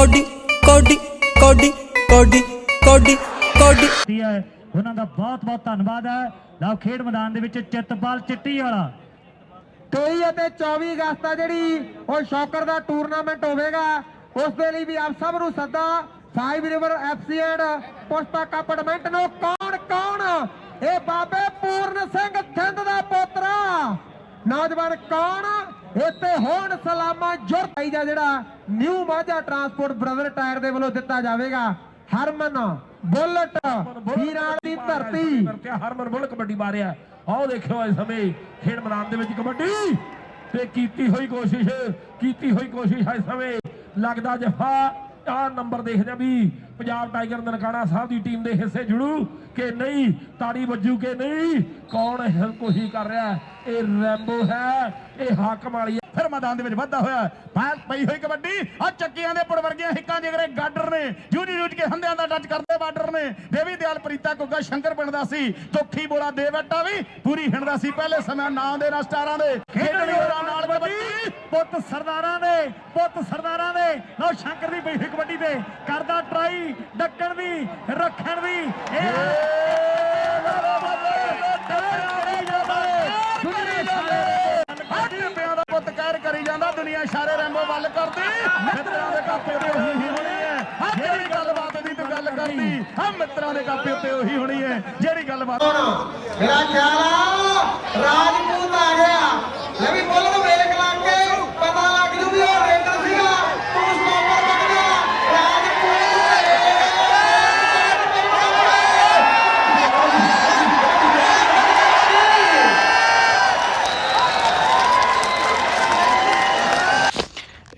Cody ਕੋਡੀ ਕੋਡੀ ਕੋਡੀ ਕੋਡੀ ਕੋਡੀ। ਕੀਤੀ ਹੈ। ਉਹਨਾਂ ਦਾ ਬਹੁਤ ਬਹੁਤ ਧੰਨਵਾਦ ਹੈ। ਲਓ ਖੇਡ ਮੈਦਾਨ ਦੇ ਵਿੱਚ ਚਿੱਤਪਾਲ ਚਿੱਟੀ ਵਾਲਾ। 23 ਅਤੇ 24 ਅਗਸਤ ਆ ਜਿਹੜੀ ਉਹ ਸ਼ੌਕਰ ਦਾ ਟੂਰਨਾਮੈਂਟ ਹੋਵੇਗਾ। ਉਸ ਦੇ ਲਈ ਵੀ ਆਪ ਸਭ ਨੂੰ ਸੱਦਾ five river FC and Pushpa cup tournament ਨੂੰ ਕੌਣ ਕੌਣ? ਇਹ ਬਾਬੇ ਪੂਰਨ ਸਿੰਘ ਥਿੰਦ ਦਾ ਪੋਤਰਾ ਨੌਜਵਾਨ ਕੌਣ? ਇੱਥੇ ਹੋਣ ਸਲਾਮਾ ਜੁਰਤਾਈ ਦਾ ਜਿਹੜਾ new Majha transport brother tyre ਦੇ ਵੱਲੋਂ ਦਿੱਤਾ ਜਾਵੇਗਾ। ਹਰਮਨ ਬੁਲਟ, ਵੀਰਾਂ ਦੀ ਧਰਤੀ। ਹਰਮਨ ਬੁੱਲ ਕਬੱਡੀ ਮਾਰਿਆ। ਆਓ ਦੇਖਿਓ ਇਸ ਸਮੇਂ ਖੇਡ ਮੈਦਾਨ ਦੇ ਵਿੱਚ ਕਬੱਡੀ। ਤੇ ਕੀਤੀ ਹੋਈ ਕੋਸ਼ਿਸ਼, ਕੀਤੀ ਹੋਈ ਕੋਸ਼ਿਸ਼ ਹੈ ਇਸ ਸਮੇਂ। ਲੱਗਦਾ ਜਫਾ ਆ ਨੰਬਰ ਦੇਖਦੇ ਆ ਵੀ ਪੰਜਾਬ ਟਾਈਗਰ ਨਨਕਾਣਾ ਸਾਹਿਬ ਦੀ ਟੀਮ ਦੇ ਹਿੱਸੇ ਜੁੜੂ ਕਿ ਨਹੀਂ, ਤਾੜੀ ਵੱਜੂ ਕਿ ਨਹੀਂ, ਕੌਣ ਇਹ ਕਰ ਰਿਹਾ ਇਹ ਰੈਂਬੋ ਹੈ, ਇਹ ਹਾਕਮ ਵਾਲੀ ਫਿਰ ਮੈਦਾਨ ਦੇ ਵਿੱਚ ਵੱਧਦਾ ਹੋਇਆ ਫਾਇਲ ਪਈ ਹੋਈ ਕਬੱਡੀ, ਆ ਚੱਕੀਆਂ ਦੇ ਪੁੜ ਵਰਗੀਆਂ ਹਿੱਕਾਂ ਜਿਗਰੇ ਗਾਡਰ ਨੇ। ਜੂਨੀ ਰੂਟ ਕੇ ਹੰਦਿਆਂ ਦਾ ਟੱਚ ਕਰਦੇ ਬਾਰਡਰ ਨੇ। ਦੇਵੀ ਦਿਆਲ ਪ੍ਰੀਤਾ ਗੁੱਗਾ ਸ਼ੰਕਰ ਪਿੰਡ ਦਾ ਸੀ। ਚੋਖੀ ਬੋਲਾ ਦੇ ਵੱਟਾ ਵੀ ਪੂਰੀ ਹਿੰਡਦਾ ਸੀ। ਪਹਿਲੇ ਸਮੇਂ ਨਾਂ ਦੇ ਨਾਲ ਸਟਾਰਾਂ ਦੇ। ਖੇਡਣੀ ਹੋਰਾਂ ਨਾਲ ਕਬੱਡੀ। ਪੁੱਤ ਸਰਦਾਰਾਂ ਦੇ ਪੁੱਤ ਸਰਦਾਰਾਂ ਦੇ। ਲਓ ਸ਼ੰਕਰ ਦੀ ਬਈ ਕਬੱਡੀ ਤੇ ਕਰਦਾ ਟਰਾਈ ਡੱਕਣ ਦੀ ਰੱਖਣ ਦੀ ਇਹ ਹੱਟ ਪਿਆ ਦਾ ਪੁੱਤ ਕਹਿਰ ਕਰੀ ਜਾਂਦਾ ਦੁਨੀਆ ਇਸ਼ਾਰੇ ਰੈਂਬੋ ਵੱਲ ਕਰਦੀ ਮਿੱਤਰਾਂ ਦੇ ਕਾਪੇ ਤੇ ਉਹੀ ਹੋਣੀ ਹੈ। ਜਿਹੜੀ ਗੱਲਬਾਤ ਦੀ ਤੂੰ ਗੱਲ ਕਰਦੀ। ਹਾਂ ਮਿੱਤਰਾਂ ਦੇ ਕਾਪੇ ਉੱਤੇ ਉਹੀ ਹੋਣੀ ਹੈ। ਜਿਹੜੀ ਗੱਲਬਾਤ ਮੇਰਾ ਖਿਆਲ ਆ ਰਾਜਪੂਤ ਆ ਗਿਆ ਲੈ ਵੀ ਬੋਲਣ ਵੇਖ ਲੱਗ ਕੇ ਪਤਾ ਲੱਗ ਜੂ ਵੀ ਉਹ ਰੇਡਰ ਸੀਗਾ ਤੂੰ ਸਟਾਪਰ ਬਣ ਗਿਆ